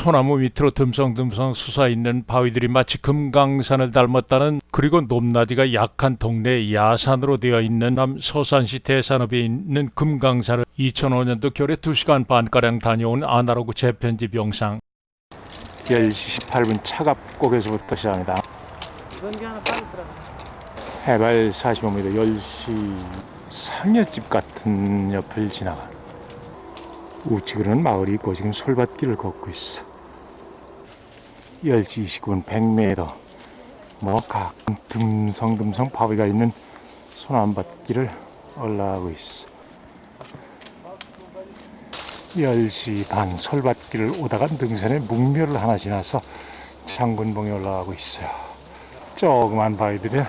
소나무 밑으로 듬성듬성 솟아 있는 바위들이 마치 금강산을 닮았다는 그리고 높낮이가 약한 동네 야산으로 되어 있는 남 서산시 대산읍에 있는 금강산을 2005년도 겨울에 2시간 반가량 다녀온 아날로그 재편집 영상 10시 18분 차갑곡에서부터 시작합니다. 해발 45m 10시 상여집 같은 옆을 지나가 우측으는 마을이 있고 지금 솔밭길을 걷고 있어 10시 29분 100m 뭐 가끔 듬성듬성 바위가 있는 소나무밭길을 올라가고 있어. 10시 반 솔밭길을 오다가 능선에 묵묘를 하나 지나서 장군봉에 올라가고 있어요 조그만 바위들이.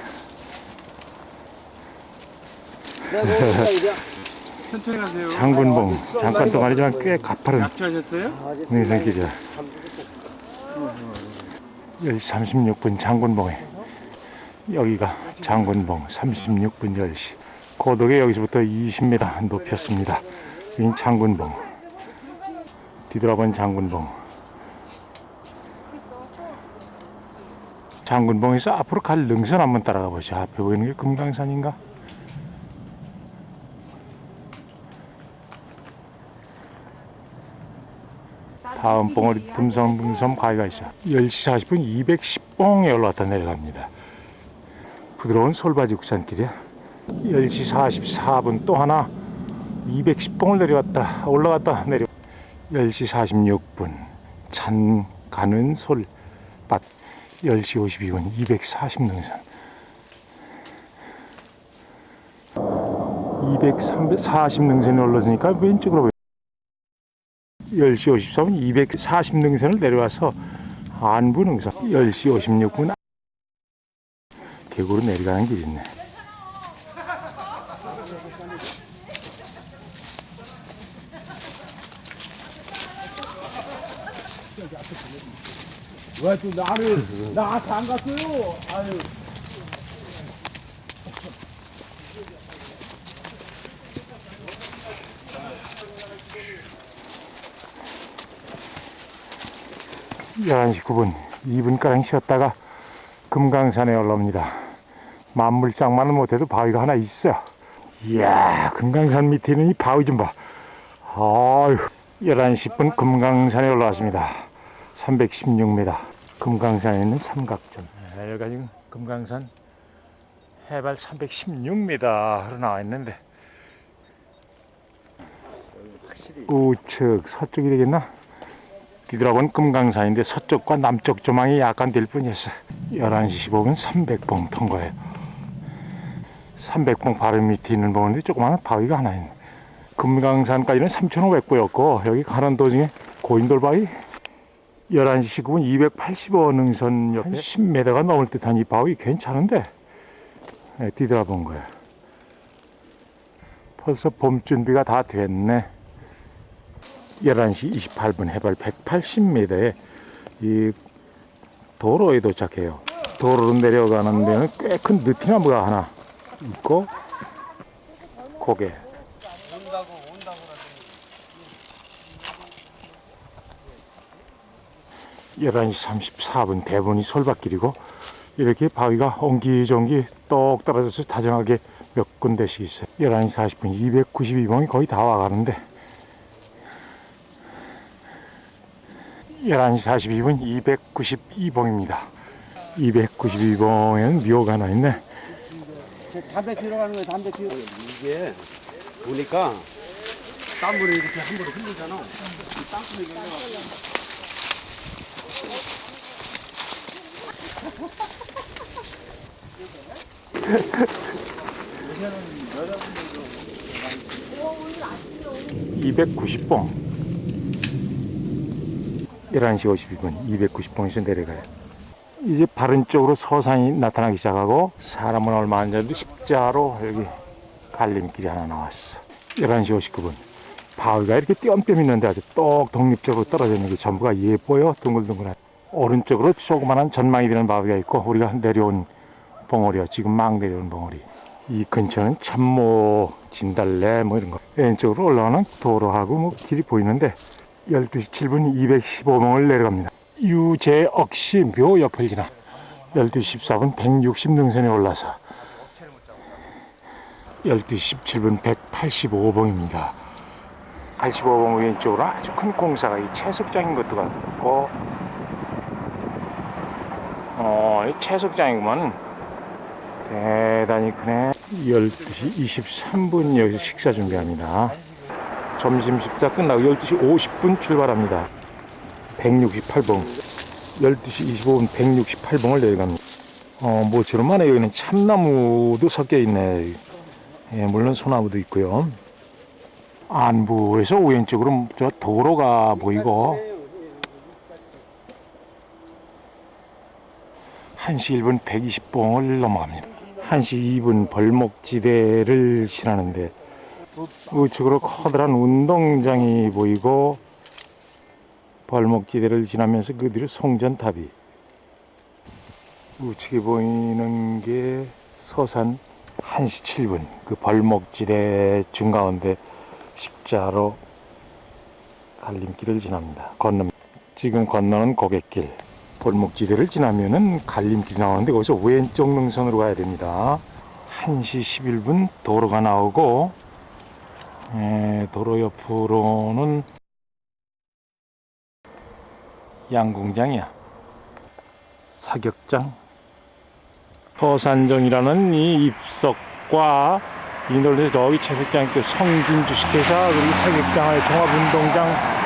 천천히 가세요. 장군봉 잠깐 동안이지만 꽤 가파른 약주하셨어요? 능선길이야 10시 36분 장군봉에. 여기가 장군봉 36분 10시. 고독에 여기서부터 20m 높였습니다. 여긴 장군봉. 뒤돌아본 장군봉. 장군봉에서 앞으로 갈 능선 한번 따라가 보죠. 앞에 보이는 게 금강산인가 다음 봉우리 듬성듬성 바위가 있어. 10시 40분 210봉에 올라왔다 내려갑니다. 부드러운 솔바지 국산길이야. 10시 44분 또 하나 210봉을 내려갔다 올라갔다 내려. 10시 46분 찬 가는 솔밭. 10시 52분 240능선. 240능선에 올라서니까 왼쪽으로 10시 53분 240능선을 내려와서 안부 능선 10시 56분 계곡으로 내려가는 길이 있네 왜 또 나를 나한테 안 갔어요? 아유. 열한 시 9분 2분가량 쉬었다가 금강산에 올라옵니다. 만물장만은 못해도 바위가 하나 있어. 이야 금강산 밑에 있는 이 바위 좀 봐. 아유 11시 10분 금강산에 올라왔습니다. 316m 금강산에 있는 삼각점 네, 여기가 지금 금강산 해발 316m로 나와 있는데. 우측 서쪽이 되겠나? 뒤돌아본 금강산인데 서쪽과 남쪽 조망이 약간 될 뿐이었어 11시 15분 300봉 통과해요. 300봉 바로 밑에 있는 봉인데 조그마한 바위가 하나 있네. 금강산까지는 3,500보였고 여기 가는 도중에 고인돌바위 11시 19분 285 능선 옆에 10m가 넘을 듯한 이 바위 괜찮은데? 네, 뒤돌아본 거야 벌써 봄 준비가 다 됐네 11시 28분 해발 180m에 이 도로에 도착해요. 도로로 내려가는 데는 꽤 큰 느티나무가 하나 있고 고개 열한 시 34분 대본이 솔밭길이고 이렇게 바위가 옹기종기 똑 떨어져서 다정하게 몇 군데씩 있어요. 11시 40분 292봉이 거의 다 와가는데 11시 42분 292봉입니다. 292봉에는 묘가 하나 있네. 담배 피러 가는 거야, 담배 피러. 이게 보니까 땀물이 이렇게 한 번에 흘리잖아. 이 땅콩이 흘러가. 이 290봉 11시 52분 290봉에서 내려가요. 이제 바른 쪽으로 서산이 나타나기 시작하고 사람은 얼마 안 되는데 십자로 여기 갈림길이 하나 나왔어. 11시 59분. 바위가 이렇게 띄엄띄엄 있는데 아주 똑 독립적으로 떨어져 있는 게 전부가 예뻐요 둥글둥글한. 오른쪽으로 조그만한 전망이 되는 바위가 있고 우리가 내려온 봉우리요 지금 막 내려온 봉우리. 이 근처는 참모, 진달래 뭐 이런 거. 왼쪽으로 올라가는 도로하고 뭐 길이 보이는데 12시 7분 215봉을 내려갑니다. 유재억 씨묘 옆을 지나 12시 14분 160 능선에 올라서 12시 17분 185봉입니다. 85봉 왼쪽으로 아주 큰 공사가 이 채석장인 것도 같고 어, 이 채석장이구만 대단히 크네 12시 23분 여기서 식사 준비합니다 점심 식사 끝나고 12시 50분 출발합니다. 168봉 12시 25분 168봉을 내려갑니다. 어, 모처럼만에 여기는 참나무도 섞여 있네. 예, 물론 소나무도 있고요. 안부에서 왼쪽으로 저 도로가 보이고 1시 1분 120봉을 넘어갑니다. 1시 2분 벌목지대를 지나는데 우측으로 커다란 운동장이 보이고 벌목지대를 지나면서 그 뒤로 송전탑이 우측에 보이는 게 서산 1시 7분 그 벌목지대 중가운데 십자로 갈림길을 지납니다. 건너 지금 건너는 고갯길 골목지대를 지나면은 갈림길이 나오는데 거기서 왼쪽 능선으로 가야 됩니다. 1시 11분 도로가 나오고 에, 도로 옆으로는 양궁장이야. 사격장. 서산정이라는 이 입석과 이 놀에서 저기 채석장 그 성진 주식회사 그리고 사격장 안에 종합운동장